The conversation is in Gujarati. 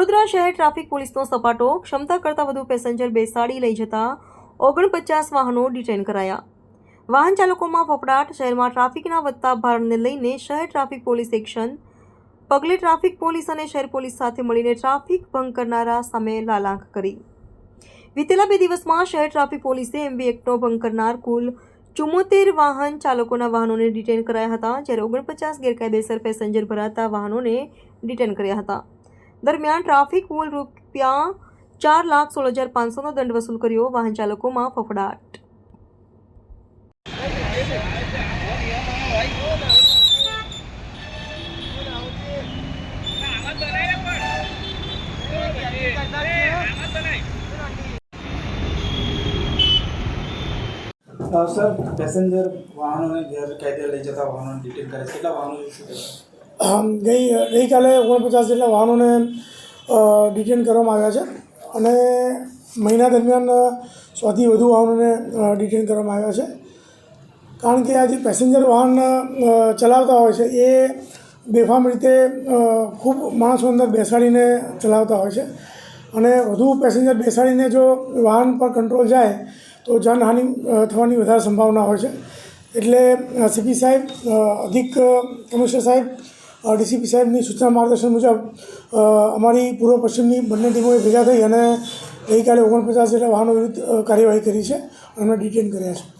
વડોદરા શહેર ટ્રાફિક પોલીસનો સપાટો, ક્ષમતા કરતાં વધુ પેસેન્જર બેસાડી લઈ જતા ઓગણપચાસ વાહનો ડિટેન કરાયા. વાહન ચાલકોમાં ફફડાટ, શહેરમાં ટ્રાફિકના વધતા ભારને લઈને શહેર ટ્રાફિક પોલીસ એક્શન, પગલે ટ્રાફિક પોલીસ અને શહેર પોલીસ સાથે મળીને ટ્રાફિક ભંગ કરનારા સામે લાલાંક કરી. વિતેલા બે દિવસમાં શહેર ટ્રાફિક પોલીસે એમવી એક્ટનો ભંગ કરનાર કુલ ચુમ્મોતેર વાહન ચાલકોના વાહનોને ડિટેન કરાયા હતા, જ્યારે ઓગણપચાસ ગેરકાયદેસર પેસેન્જર ભરાતા વાહનોને ડિટેન કર્યા હતા. દરમિયાન ટ્રાફિક કુલ રૂપિયા ચાર લાખ સોળ હજાર પાંચસોનો દંડ વસૂલ કર્યો વાહન ચાલકોમાં ફફડાટ અ, સર પેસેન્જર વાહનોને ગેરકાયદે લઈ જતા વાહનોને ડિટેન કરે છે કેટલા વાહનો વિશે કહેશો? આમ ગઈ, ગઈકાલે ઓગણપચાસ જેટલા વાહનોને ડિટેન કરવામાં આવ્યા છે. અને મહિના દરમિયાન સોથી વધુ વાહનોને ડિટેન કરવામાં આવ્યા છે. કારણ કે આ જે પેસેન્જર વાહન ચલાવતા હોય છે, એ બેફામ રીતે ખૂબ માણસો અંદર બેસાડીને ચલાવતા હોય છે. અને વધુ પેસેન્જર બેસાડીને જો વાહન પર કંટ્રોલ જાય, તો જાનહાનિ થવાની વધારે સંભાવના હોય છે. એટલે સીપી સાહેબ અધિક કમિશનર સાહેબ ડીસીપી સાહેબની સૂચના માર્ગદર્શન મુજબ અમારી પૂર્વ પશ્ચિમની બંને ટીમોએ ભેગા થઈ અને ગઈકાલે ઓગણપચાસ જેટલા વાહનો વિરુદ્ધ કાર્યવાહી કરી છે અને ડિટેન કર્યા છે.